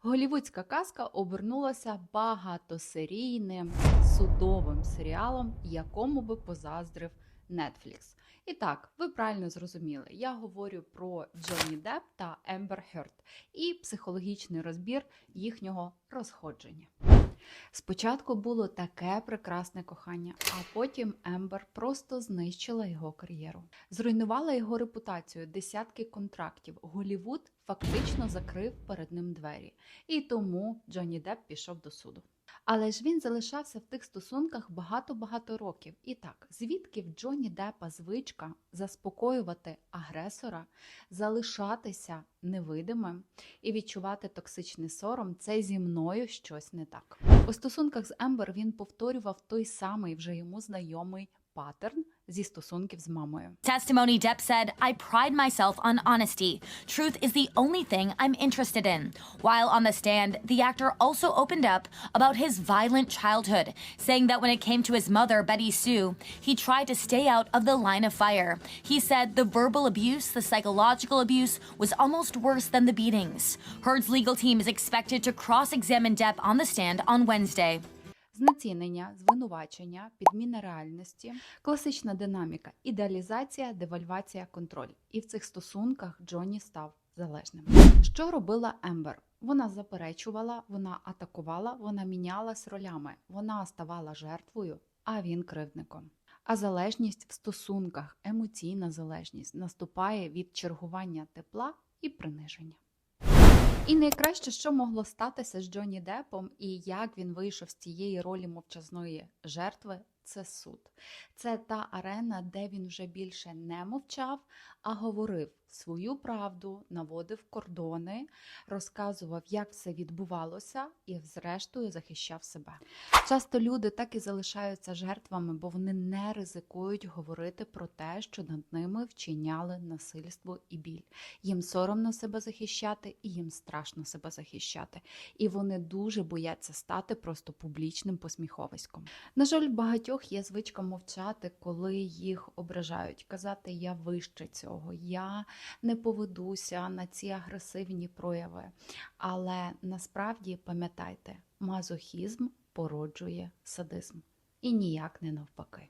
Голівудська казка обернулася багатосерійним судовим серіалом, якому би позаздрив Netflix. І так, ви правильно зрозуміли, я говорю про Джонні Депп та Ембер Херт і психологічний розбір їхнього розходження. Спочатку було таке прекрасне кохання, а потім Ембер просто знищила його кар'єру, зруйнувала його репутацію, десятки контрактів. Голівуд фактично закрив перед ним двері, і тому Джонні Депп пішов до суду. Але ж він залишався в тих стосунках багато-багато років. І так, звідки в Джонні Деппа звичка заспокоювати агресора, залишатися невидимим і відчувати токсичний сором, це зі мною щось не так. У стосунках з Ембер він повторював той самий вже йому знайомий паттерн зі стосунків з мамою. testimony, Depp said, I pride myself on honesty. Truth is the only thing I'm interested in. While on the stand, the actor also opened up about his violent childhood, saying that when it came to his mother, Betty Sue, he tried to stay out of the line of fire. He said the verbal abuse, the psychological abuse, was almost worse than the beatings. Heard's legal team is expected to cross examine Depp on the stand on Wednesday. Знецінення, звинувачення, підміна реальності, класична динаміка, ідеалізація, девальвація, контроль. І в цих стосунках Джонні став залежним. Що робила Ембер? Вона заперечувала, вона атакувала, вона мінялась ролями, вона ставала жертвою, а він кривдником. А залежність в стосунках, емоційна залежність наступає від чергування тепла і приниження. І найкраще, що могло статися з Джонні Депом, і як він вийшов з цієї ролі мовчазної жертви, це суд. Це та арена, де він вже більше не мовчав, а говорив свою правду, наводив кордони, розказував, як все відбувалося, і, зрештою, захищав себе. Часто люди так і залишаються жертвами, бо вони не ризикують говорити про те, що над ними вчиняли насильство і біль. Їм соромно себе захищати, і їм страшно себе захищати. І вони дуже бояться стати просто публічним посміховиськом. На жаль, в багатьох є звичка мовчати, коли їх ображають, казати я вище цього, я не поведуся на ці агресивні прояви. Але насправді пам'ятайте, мазохізм породжує садизм і ніяк не навпаки.